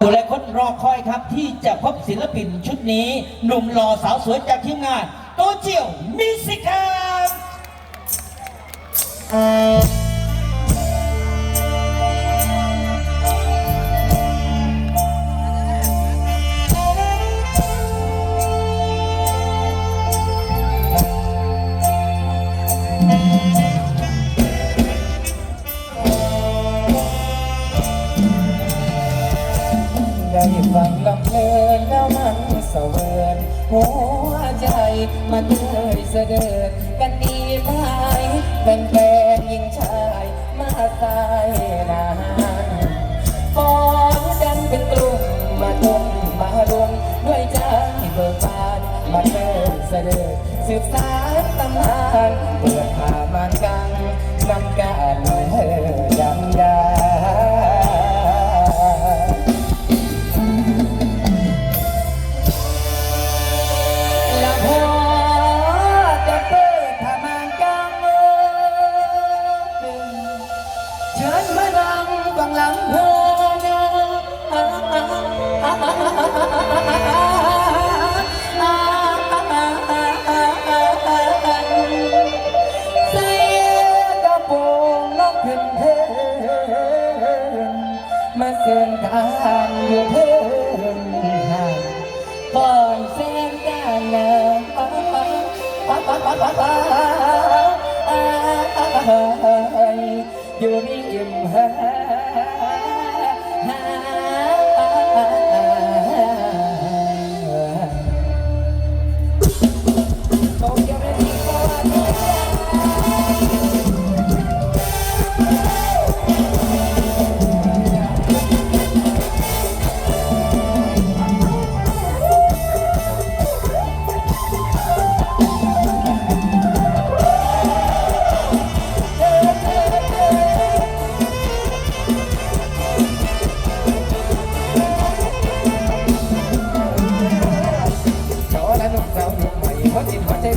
ผู้หละคนรอคอยครับที่จะพบศิลปินชุดนี้ หนุ่มหล่อสาวสวยจากทีมงาน โตเจียวมิสิครับ ฟังลำเพลินแล้วมันเสวนหัวใจมันเลยเสดินกันดีไหมเป็นแฟนยิ่งชายมาตายนานฟอนดันเป็นกลุ่มมาตุ้มมาลุมด้วยใจเบิกบานมาเลยเสดินสืบสานตำนานเปิดผ่ามันกังนำกัน บังลังโพใส่กระโปรงกเพนเพนมาเสื่อางอยู่เพิ่นห่างก่อนเส้นด้านหน้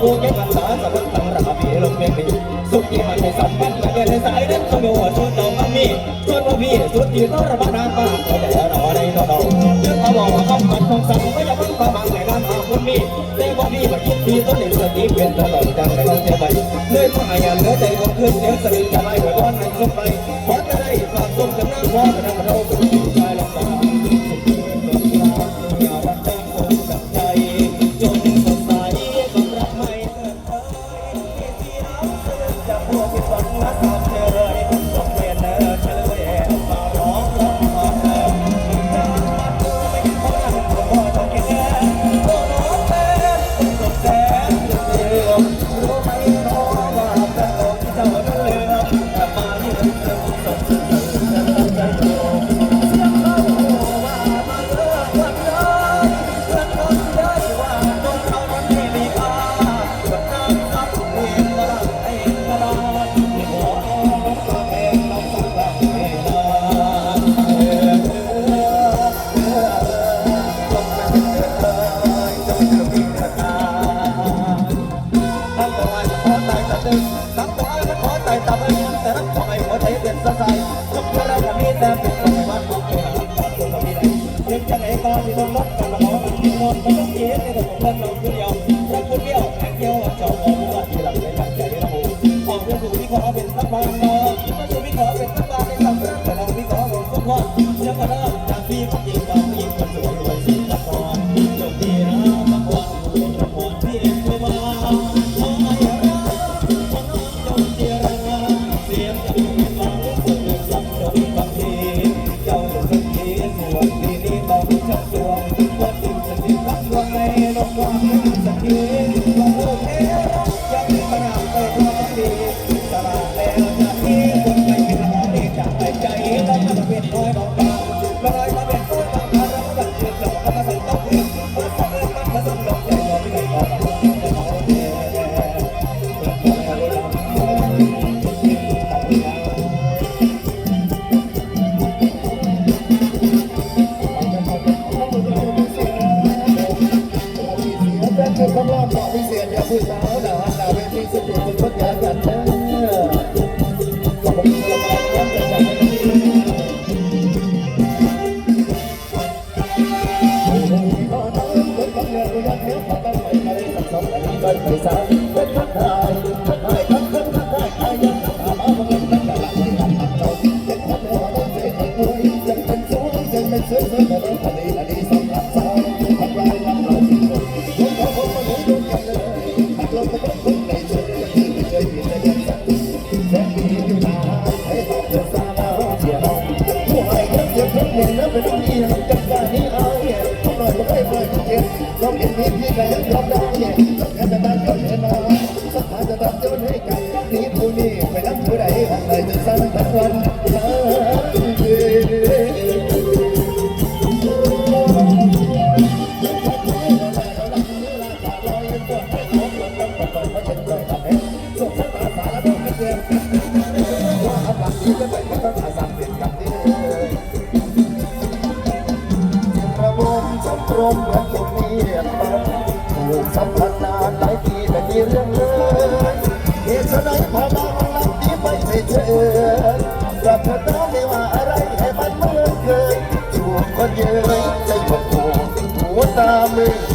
ภูเก็ตภาษาสัพพันตังระบีลงเมีไปยสุขีมันในสัมพันธ์มากิดในสายนั้นเขางอยู่ชุดดอกมัมีชุดว่าพี่ชุดที่ต้องระมัดน้ำปากเขาจะรอในตัวเราเรื่องเขาบอกว่าคำมันองสั่งก็อย่าเพิ่งประมาทในน้ำอาคุณมีแต่บ่าพี่มาคิดดีต้องเห็นสติเป็นตลอดดังในต้องเจ็บไปเลื่อยต้องอายันเลือยใจของขึ้นเลื่อยสนิงจะไม่ไหวร้อนในสุดไป มองไปเสียในแต่ของเพื่อนเราคนเดียวรักคนเดียวแค่เดียวเจ้าของเรา 没事 Amen.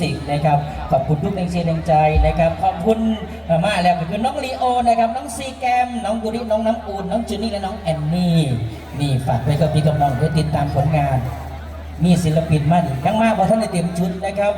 สิกนะครับขอบคุณทุกแรงเชียร์แรงใจนะครับ ขอบคุณมากแล้วก็คือน้องลีโอนะครับน้องซีแกมน้องบุริน้องน้ำอูนน้องจูนี่และน้องแอนนี่นี่ฝากไว้กับพี่กับน้องเพื่อติดตามผลงาน มีศิลปินมาอีกยังมาบ่ท่านได้เต็มชุดนะครับ